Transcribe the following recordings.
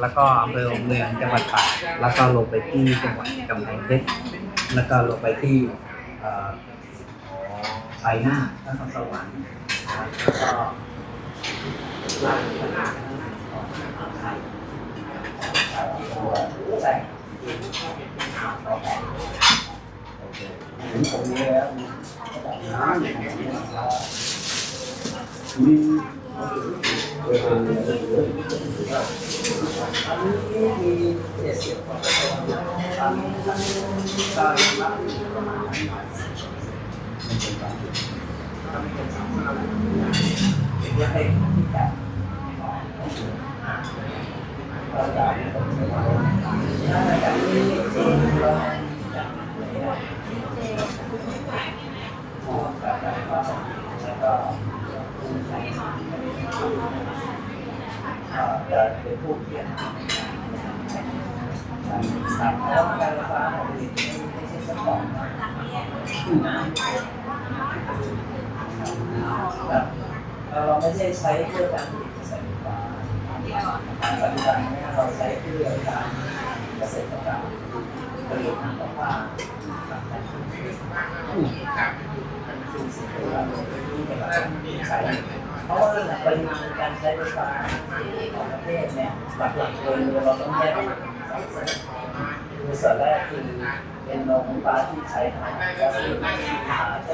แล้วก็อำเภอเมืองจังหวัดตากแล้วก็ลงไปที่จังหวัดกำแพงเพชรแล้วก็ลงไปที่เอ่อชัยนาทนครสวรรค์แล้วก็ ราชบุรีใช่ถึงตรงนี้แล้วน้ำอย่างนี้นะครับมีเออนนี้มีเจ็ดสิบกว่าเปอร์เซ็นต์ตอนนี้ก็รับอยู่ประมาณเดี๋ยวให้ที่แปดเราจะน่าจะมีที่เราแล้วก็ จะเป็นผู้เขียนครับแล้วการฟ้าของผลิตไม่ใช่เจ้าของครับเราไม่ใช่ใช้เพื่อการผลิตกระแสไฟฟ้าปัจจุบันนี้เราใช้เพื่อการเกษตรกรรมผลิตน้ำประปาซึ่งสิ่งที่เราที่เป็นการใช้ ราะว่าปริมาณการใช้ไฟฟ้าของประเทศเนี่ยหลักๆเลยเราต้องแยกคือส่วนแรกคือเป็นโรงไฟฟ้าที่ใช้พลังงานก็คือมาจ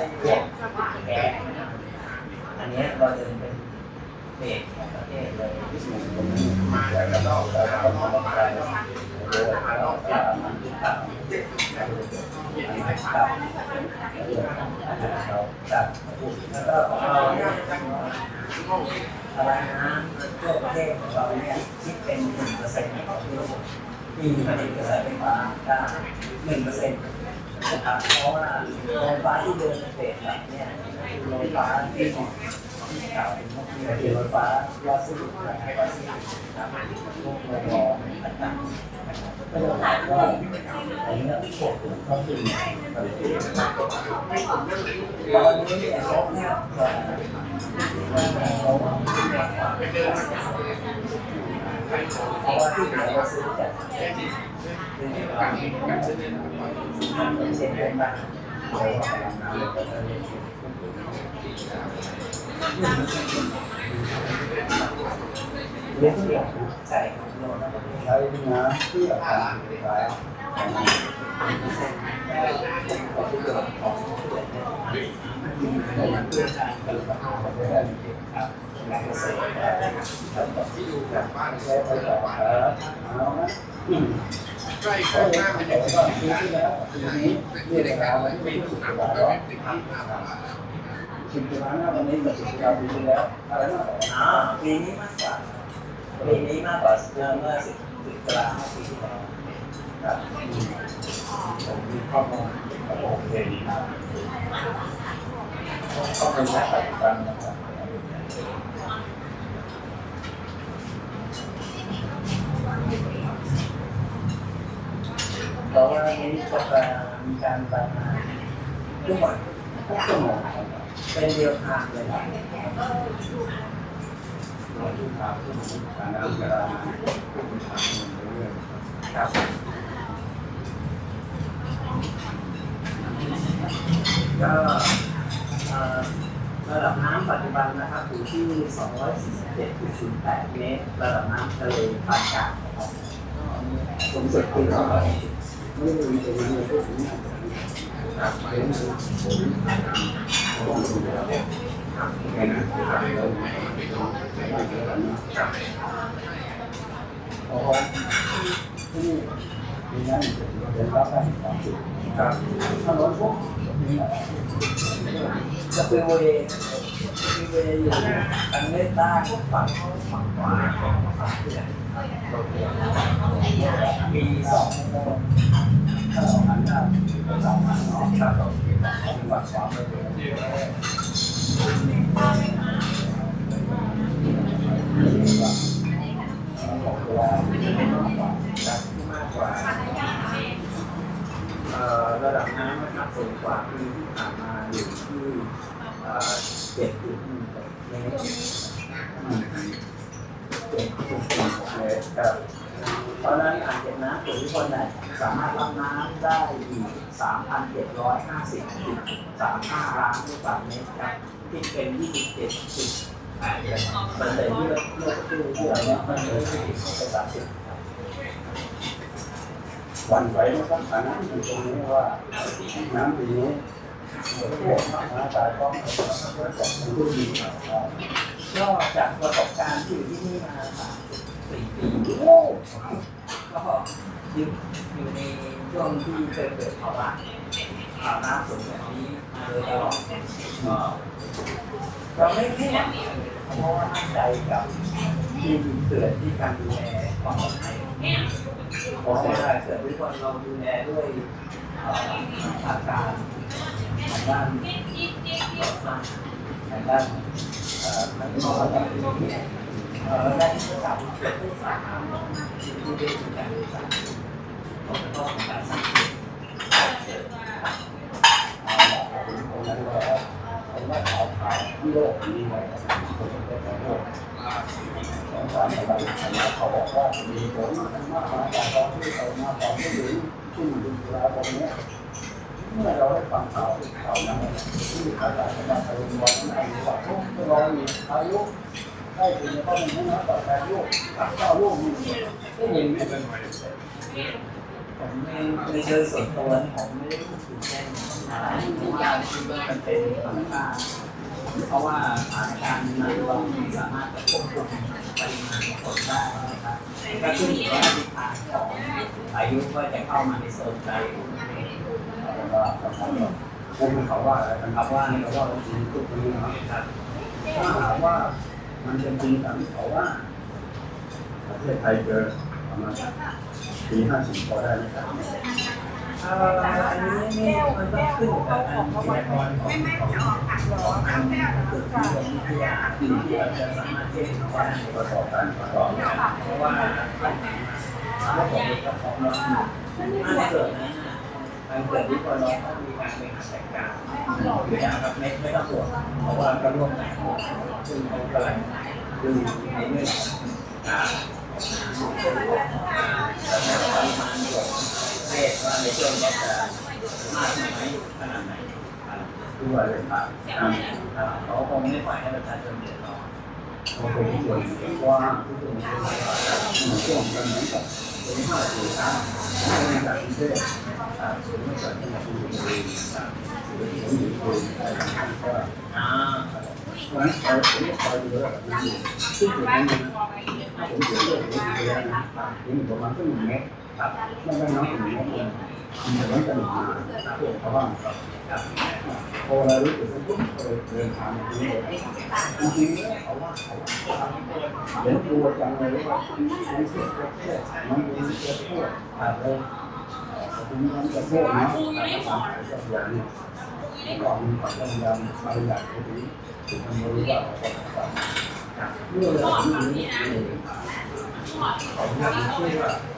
ากพวกแก๊สอันนี้เราจะเป็นเบสของประเทศเลยมาแล้วก็เราก็มาต้องการโดยเราจะมันที่ต่ำครับเราจัดแล้วก็ของเรา เนี่ยพลังงานทั่วประเทศของเราเนี่ยคิดเป็นหนึ่งเปอร์เซ็นต์ของที่ที่ผลิตกระแสไฟฟ้าได้หนึ่งเปอร์เซ็นต์นะครับเพราะว่าโรงไฟฟ้าที่เดินเฟสหลักเนี่ยคือโรงไฟที่ ฟ้าที่ที่เก่าคือโรงไฟฟ้าวาสดุนะครับวาสดุนะครับพวกโรงรอต่างๆก็จะถามว่าอันนี้พวกผมก็คือตอนนี้เนี่ยรถเนี่ยจะเราเพราะว่าที่เหลือเราซื้อจากเป็นการเช็คเป็นบ้างเลี้ยงเดี่ยวใส่ของโลนะใช้น้ำเพื่อการไฟฟ้าของที่เกิดของเกิดเนี่ยเพื่อการผลิตภัณฑ์ครับการ เกษตรครับที่ดูแบบบ้านใช้ไฟฟ้าเอานะใกล้ก็ข้างหน้ามันจะจะก็ปีที่แล้วปีนี้เรียกราวันที่สิบกาแล้วสิบกว่าแล้ววันนี้กับสิบกว่าปีที่แล้วอะไรนะอ่าปีนี้มากกว่าปีนี้มากกว่าเมื่อสิบสิบกว่าปีที่แล้วครับผมมีข้อมูลโอเคดีมานสาย จะมีการรายงานทุกวันทุกชั่วโมง เป็นเดียวทางเลยเราดูข่าวที่มันการอันตรายเรื่อยครับก็เอ่อระดับน้ำปัจจุบันนะครับอยู่ที่ 247.08 เมตร ระดับน้ำทะเลปานกลางนะครับสูงสุดคือ260ไม่ได้มีแต่เรื่องพวกนี้ครับ เป็นผมผมดูแล้วแค่นั้นครับเราไม่เจอกันนะเพราะว่าที่นี่มีงานเป็นรับได้สามสิบครับถ้าร้อนพวกนี้แหละ จะเป็นเวคือเวอยู่ทางเมตตาฝั่งฝั่งขวาของฝั่งเพื่อนมีสองโมงถ้าเราหันหน้าไปทางนั้นเนาะถ้าเราเป็นฝั่งขวาไปเลยของตัวครับมากกว่าเอ่อ ระดับน้ำนะครับสูงกว่าปีที่ผ่านมาอยู่ที่เจ็ดจุดหนึ่งเมตรเจ็ดจุดหนึ่เมตรครับเพราะฉะนั้นอ่างเก็บน้ำส่วนที่คนเนี่ยสามารถรับน้ำได้อีก3,750 35ล้านลูกบาศก์เมตรครับที่เป็น27.8เปอร์เซ็นต์ที่เราเมื่อกครู่ที่เราเนี่ยมันเลยเป็น30 วันไหวนะครับฐานะอยู่ตรงนี้ว่าน้ำปีนี้โลกมหาตายต้องเป็นผู้ดีครับก็จากประสบการณ์ที่อยู่ที่นี่มาสามสี่ปีก็อยู่อยู่ในช่วงที่เคยเกิดภาวะอ่าน้ำสูงแบบนี้มาโดยตลอดก็เราไม่ไม่หวั่นเพราะว่ามั่นใจกับที่เกิดที่การดูแลความปลอดภัย เพราะว่าเกิดทุกคนเราดูแลด้วยเอ่ออาการทางด้านทางด้านเอ่อมันก็จะเป็นที่เอ่อได้ที่ระดับเกิดขึ้สาขาที่ที่เรียนการศึกษาก็จะต้องการสร้างผมว่าข่าวข่าวที่โลกนี้ไว้ผมจะไปโลก สงสามอะไรเขาบอกว่ามีผลมากมาจากตอนที่เรามาต่อนที่ถึงที่ดุลาตรงนี้เมื่อเราได้ฟังข่าวข่าวนั้นที่ขาดจากการไปโรงพยาบาลนั้นว่าเรามีอายุได้ถึงจะต้องมีน้อยต่อแทนลูกถ้าลูกมีได้ยินไหมเป็นไงผมในในเชิงส่วนตัวผมไม่ได้พูดถึงแค่เพราะว่าคิดว่ามันเป็นธรรมชา เพราะว่าสถานการณ์นั้นเราไม่สามารถจะควบคุมปริมาณฝนได้นะครับก็ขึ้นอยู่กับทิศทางของพายุว่าจะเข้ามาในโซนใดว่าผมเขาว่าอะไรกันครับว่าเขาว่าจริงทุกนี้นะครับถ้าหากว่ามันเป็นจริงตามที่เขาว่าประเทศไทยเจอประมาณปีห้าสิบพอได้ไหมครับ เอ่ออันนี้นี่มันต้องขึ้นกับทางวิทยากรของของทางตึกที่ลงวิทยาที่เราจะสามารถเช็คได้ประกอบการประกอบการเพราะว่าระบบนี้ก็ของเราถ้าเกิดนะทางเกิดที่คนเราต้องมีการบริหารจัดการอยู่แล้วครับไม่ไม่ต้องห่วงเพราะว่าก็ร่วมกันซึ่งเขากำลังดูในเรื่องการปริมาณฝน เรทว่าในช่วงนี้จะมากไหมขนาดไหนด้วยเลยครับเขาคงไม่ปล่อยให้ประชาชนเดือดร้อนเขาเป็นส่วนว่าที่เป็นช่วงกันเหมือนกับเป็นห้าสี่สามเป็นจากที่เทศไม่เกิดขึ้นกับผู้บริโภคหรือผู้บริโภคอะไรต่างๆก็อ่าเพราะฉะนั้นคอยผมคอยดูแลแบบนั้นซึ่งจุดนั้นนะถ้าผมเสียเรื่องผมเสียนะถึงประมาณครึ่งเมตร ไม่ได้น้อยถึงเมตรเลยมันจะไม่กระหน่ำมาเพราะว่าพอเรารู้สึกว่าปุ๊บเลยเดินทางมาที่นี่จริงๆแล้วเขาว่าเขาเห็นตัวจังเลยว่ามันเสียประเทศมันเป็นประเทศอะไรคุณมันประเทศนะอย่างนี้ก็มีความพยายามพยายามที่ถึงมันรู้ว่าเขาต้องการเมื่อเราดูนี้เขาเรียกชื่อว่าเป็นชื่อชื่อร้านช่วงเดือนนั่นก็เป็นอย่างนั้นประมาณนี้ก็เลยแบบรู้ว่า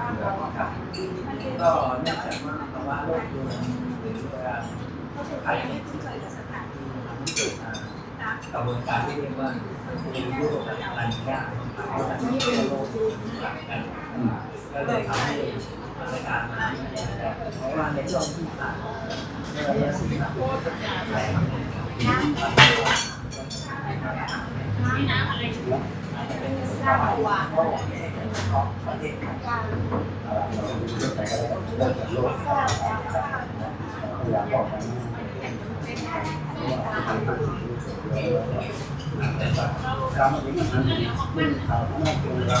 กมมาทำให้ทำเราเป็นกลางก็เนื่องจากว่าภาวะโลกรวมหรือว่าภัยที่เกิดกระบวนการที่เรียกว่าเป็นรูปแบบการยากเพราะฉะนั้นที่โลกหลักกันก็เลยทำให้สถานการณ์มันเพราะว่าในช่วงที่ผ่านในระยะสี่ปีแรงเป็นภาวะโลกไม่ใช่แค่เฉพาะประเทศไทยเราเลือกไปก็เริ่มจากโลกพยายามบอกกันการมาถึงนั้นไม่ข่าว ไม่เกิน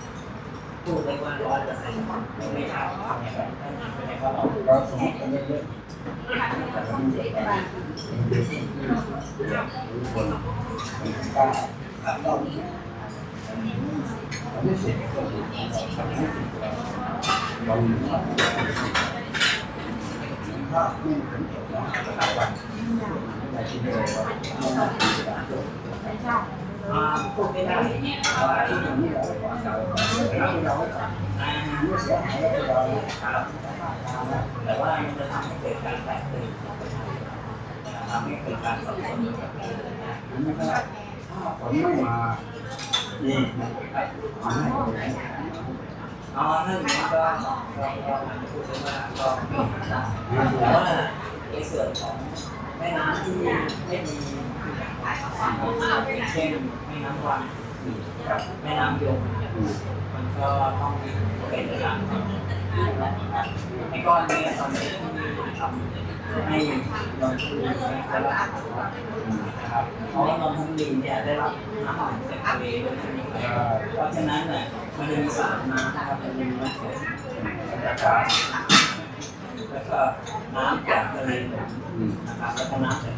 พูดเลยว่าร้อยเปอร์เซ็นต์ไม่ใช่ทำอย่างนั้นนั่นแสดงว่าเราเราสมมติกันเยอะๆแต่เราไม่เยอะไปคนมันกล้าครับเราไม่เสร็จก็ทำให้ติดเราภาพไม่ถึงจบนะหลายวันในที่นี้เราเราไม่ได้จบอ่าพูดไม่ได้เพราะว่าที่ที่นี่เราเราเราเราอ่าไม่เสี ยหายเราครับแต่ว่ามันจะทำให้เกิดการแตกตื่นทำให้เกิดการสับสนไม่ก็ถ้าฝนไม่มาอีกมันไม่ได้อ๋อนั่นก็ก็ก็พูดได้ว่าก็แต่ว่าในส่วนของ ที่ไม่มีเช่นแม่น้ำวังกับแม่น้ำยมมันก็ต้องเป็นระดับไอ้ก้อนนี้ตอนนี้ที่ทำให้นนทบุรีได้รับนะครับเพราะว่านนทบุรีเนี่ยได้รับน้ำหอมจากทะเลด้วยใช่ไหมครับเพราะฉะนั้นเนี่ยมันจะมีสามน้ำนะครับมันน้ำฝนนะครับ แล้วก็น้ำจากทะเลนะครับแล้วก็น้ำจาก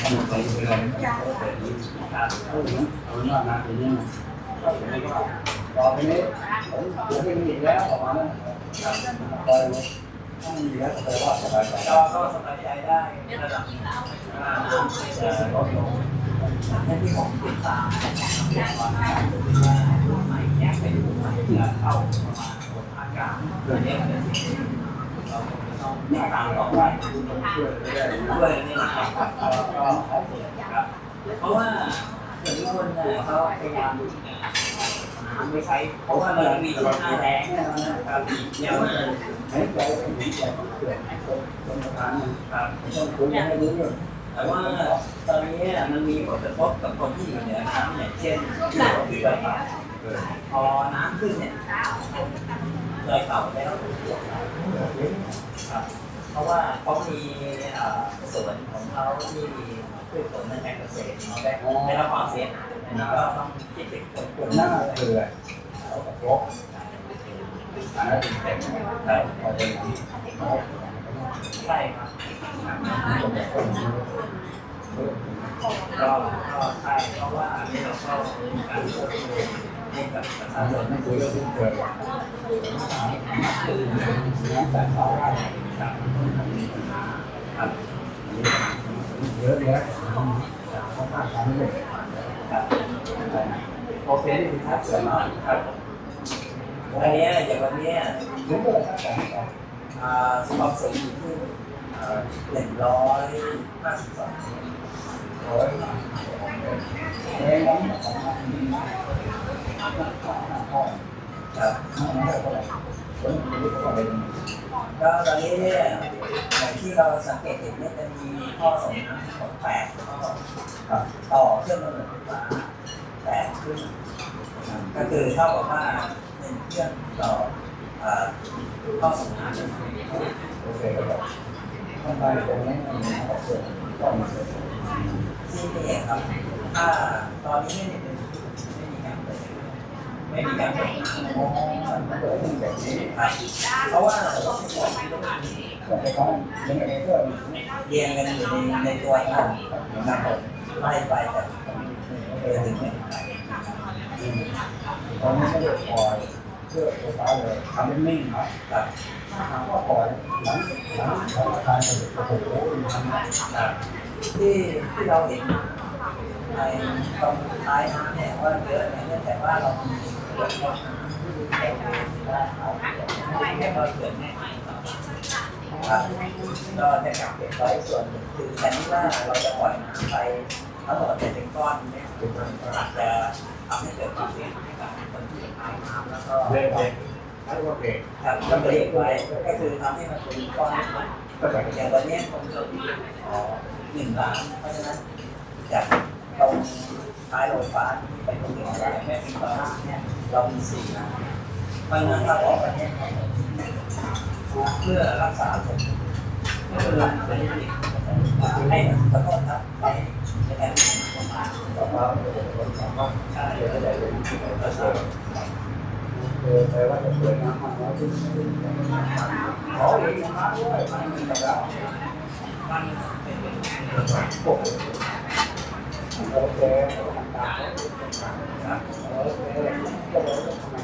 ทำไปเรื่อยนะครับเอาหน้าหน้าทีนี้ก็ถือว่าต่อไปนี้ผมผมไม่มีแล้วประมาณนั้นคอยถ้ามีแล้วแปลว่าสบายใจก็สบายใจได้ระดับน้ำลดลงนั่ที่ผมติดตามอย่างตอนนี้ว่ารุ่นใหม่แยกเป็นรุ่นใหม่เข้าประมาณอากาศเพื่อเนี่ยเป็นสิ่ง ที่เรางต้องติดตามต่อไปช่วยได้ด้วยนี่นะครับก็ครับเพราะว่าเดี๋ยคนเนี่ยเขาพยายามน้ำไม่ใช้เพราะว่ามันมีช่วงหน้าแล้งนะครับเดี๋ยวมันหายใจหายใจเกิดคนคนประธานครับต้องคุยให้รู้เรื่องแต่ว่าตอนนี้มันมีผลกระทบกับคนที่อยู่เหนือน้ำอย่างเช่นที่เราที่ดอยเต่าพอน้ำขึ้นเนี่ยดอยเต่าแล้ว ครับ เพราะว่าเขามีเอ่อสวนของเขาที่มีพืชผลทางการเกษตรเขาได้ได้รับความเสียหายอันนี้ก็ต้องคิดถึงคนกลุ่มหน้านั้นเกลือเขาตะกรบอันนั้นเป็นเต็มแต่พอเป็นที่เขาใช่ครับคนแบบคนนี้ก็ก็ใช่เพราะว่าอันนี้เราก็มีการควบคุมให้กับประชาชนไม่คุยเรื่องที่เกิดน้ำแต่เขาได้ ครับครับเยอะแยะเขาพลาดทำเลยครับโอเคนี่คือทักษะมาครับอันนี้อย่างวันนี้ยเรื่องอะไรทักษะของอ่าความสูงอยู่ที่หนึ่งร้อยห้าสิบสองโอ้ยแรงน้ำของมันมีห้องครับ ก็ตอนนี้เนี่ยอย่างที่เราสังเกตเห็นเนี่ยจะมีข้อส่งน้ำทั้งหมดแปดข้อต่อเครื่องกำเนิดไฟฟ้าแปดเครื่องก็คือเท่ากับว่าหนึ่งเครื่องต่ออ่าข้อส่งน้ำโอเคครับทำไมตรงนี้มันมีข้อเกิดก็มีเกิดที่นี่ครับถ้าตอนนี้เนี่ยเปิด ไม่มีการเกิดขึ้นแบบนี้ครับเพราะว่าเรียงกันอยู่ในในตัวนั้นนะครับผมไล่ไปแต่เออถึงไม่ไปตอนนี้ไม่ได้ปล่อยเชื่อไฟฟ้าเลยทำเป็นนิ่งนะครับถ้ามว่าปล่อยหลังหลังของอาคารจโอ้โหทำครับที่ที่เราเห็นในตรงท้ายน้ำเนี่ยว่าเยอะเนี่ยเนื่ว่าเรามี กิดน้ำที่ดูแข็งและเกิดแม่ใหมก็จะกลับเก็บไว้ส่วนหนึ่งคือแทนที่ว่าเราจะปล่อยน้ำไปทั้งหมดเป็นก้อนเนี่ยมันอาจจะทำให้เกิดความเสียหายกับคนที่อยู่ท้ายน้ำแล้วก็เบรกเบรกใช้ว่าเบรกครับก็เบรกไว้ก็คือทำให้มันเป็นก้อนอย่างวันนี้ผมจดหนึ่งล้านเพราะฉะนั้นจากตรงท้ายโรงไฟฟ้าไปตรงนี้แม่พิมพ์ตอนล่าเนี่ย เรามีสี่ล้านเพราะฉะนั้นถ้าออกวันเนี้ยเพื่อรักษาผมให้ขอโทษครับไปในการต่อมาคนสองว่าเดี๋ยวจะได้เป็นภาษาคือแปลว่าจะเปิดน้ำมันแล้วที่ขอเองนะครับด้วยมันมีกับเรามันเป็นโอ้โหโอเค ตามครับโอเคก็เลยทำไม